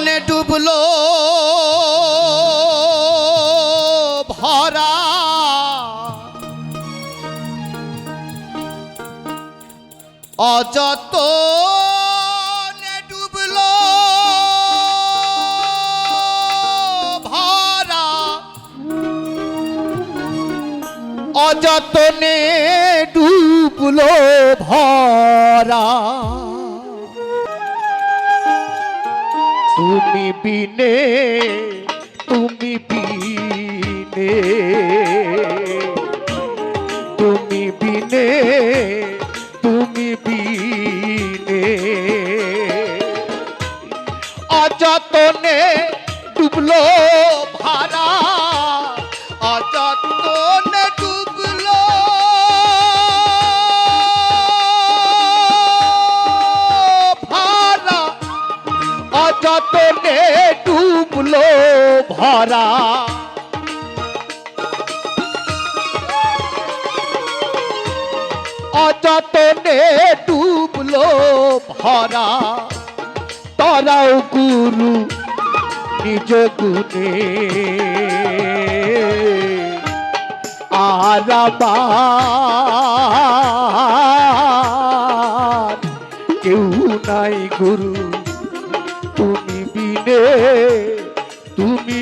অযতনে ডুবলো ভরা। অযতনে ডুবলো ভরা। অযতনে ডুবলো ভরা। তুমি বিনে তুমি বিনে। তুমি বিনে তুমি বিনে। অযতনে ডুবলো ভাড়া অযতনে ডুবলো ভরা। অযতনে ডুবলো ভরা। তরাও গুরু নিজ গুণে। আর আমার কেউ নাই গুরু। বিনে তুমি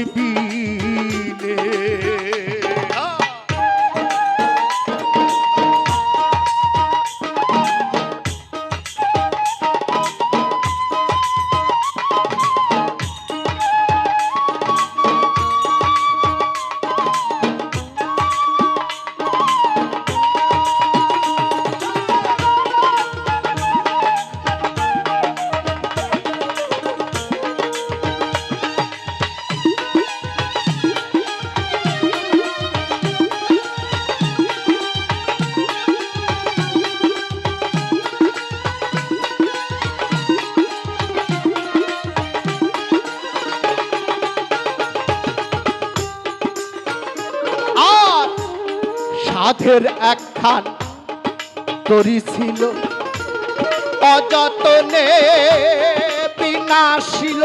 সাধের একখান তরি ছিল। অযতনে বিনাশিল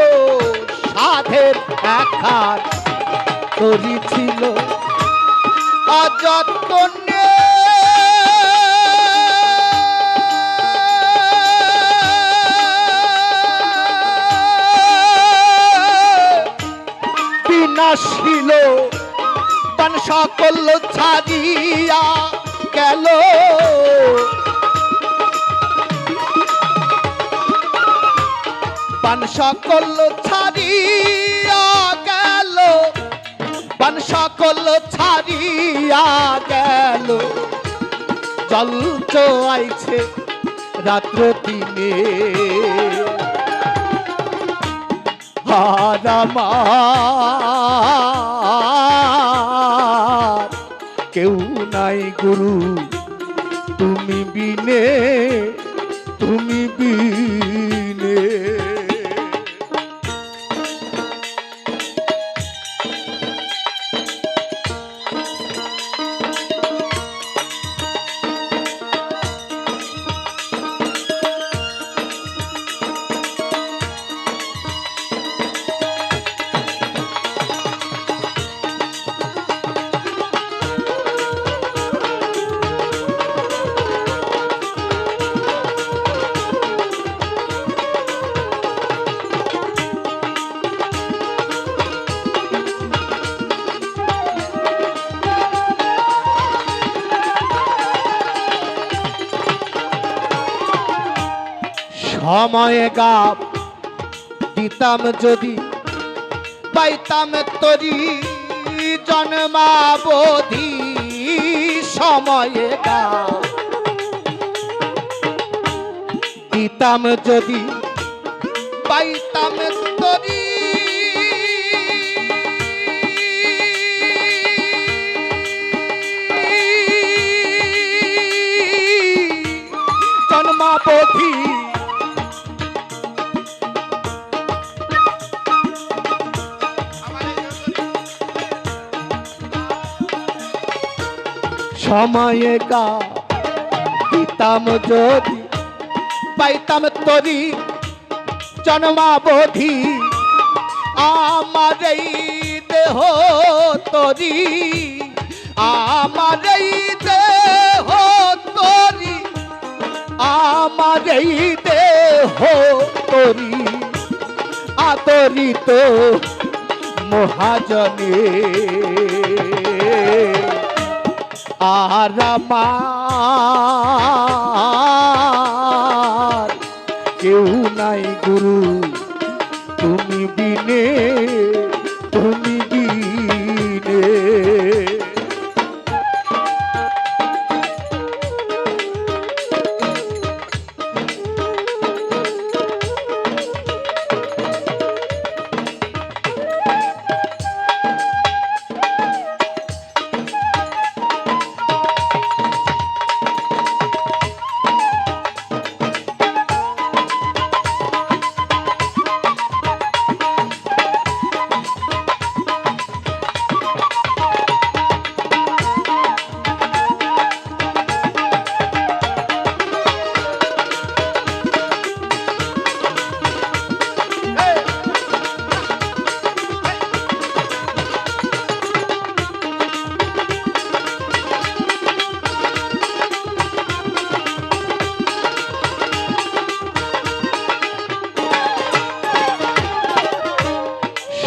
সাধের একখান তরি ছিল। অযতনে বিনাশিল পান সকল ছাড়িয়া গেল। পান সকল ছাড়িয়া গেল। পান সকল ছাড়িয়া গেল। জল আইছে রাত্র দিনে। হারামার কেউ নাই গুরু। তুমি বিনে তুমি বিনে সময়ে গাপ দিতাম যদি পাইতাম তরি জন্মাবধি সময়ে গাপ দিতাম যদি পাইতাম তরি সময়ে গা। দিতাম যদি, পাইতাম তরি জন্মাবধি। আমার এই দেহ তরি, আমার এই দেহ তরি, আমার এই দেহ তরি। আদরিত মহাজনে। আর কেউ নাই গুরু। তুমি বিনে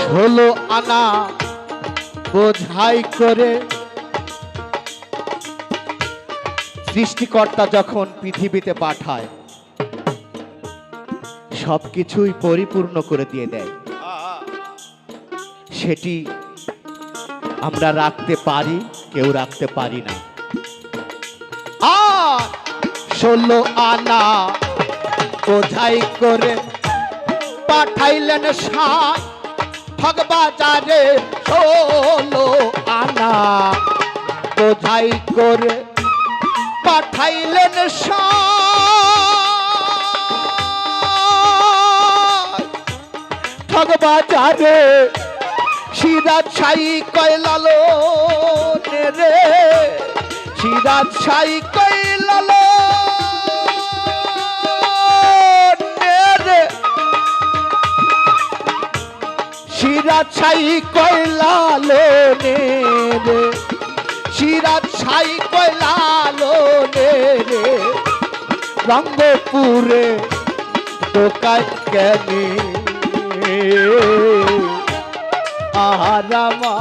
ষোলো আনা, বোঝাই করে। সৃষ্টিকর্তা যখন পৃথিবীতে পাঠায়, সবকিছুই পরিপূর্ণ করে দিয়ে দেয়। সেটি আমরা রাখতে পারি, কেউ রাখতে পারি না। আর ষোলো আনা, বোঝাই করে পাঠাইলেন সাত ঠগ বাজারে ষোলো আনা। বোঝাই করে পাঠাইলেন সাত ঠগ বাজারে সিরাজ ছাই কয়লালো রে। সিরাজ ছাই কয়লালো সিরাজ ছাই কয়লালো রে সিরাজ ছাই কয়লা কয়লালো রে রঙ্গপুরে দোকান কেনে? আহারামা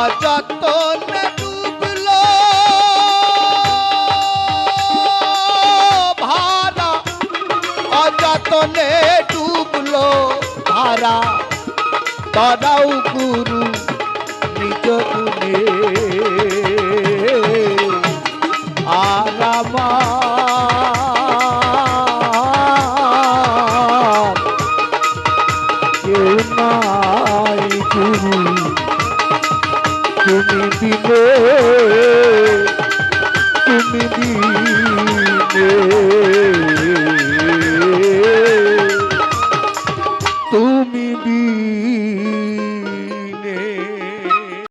অযতনে ডুবলো। ভারা অযতনে ডুবলো ভারা তরাও গুরু নিজ গুণে। তুমি দিলে তুমি বিনে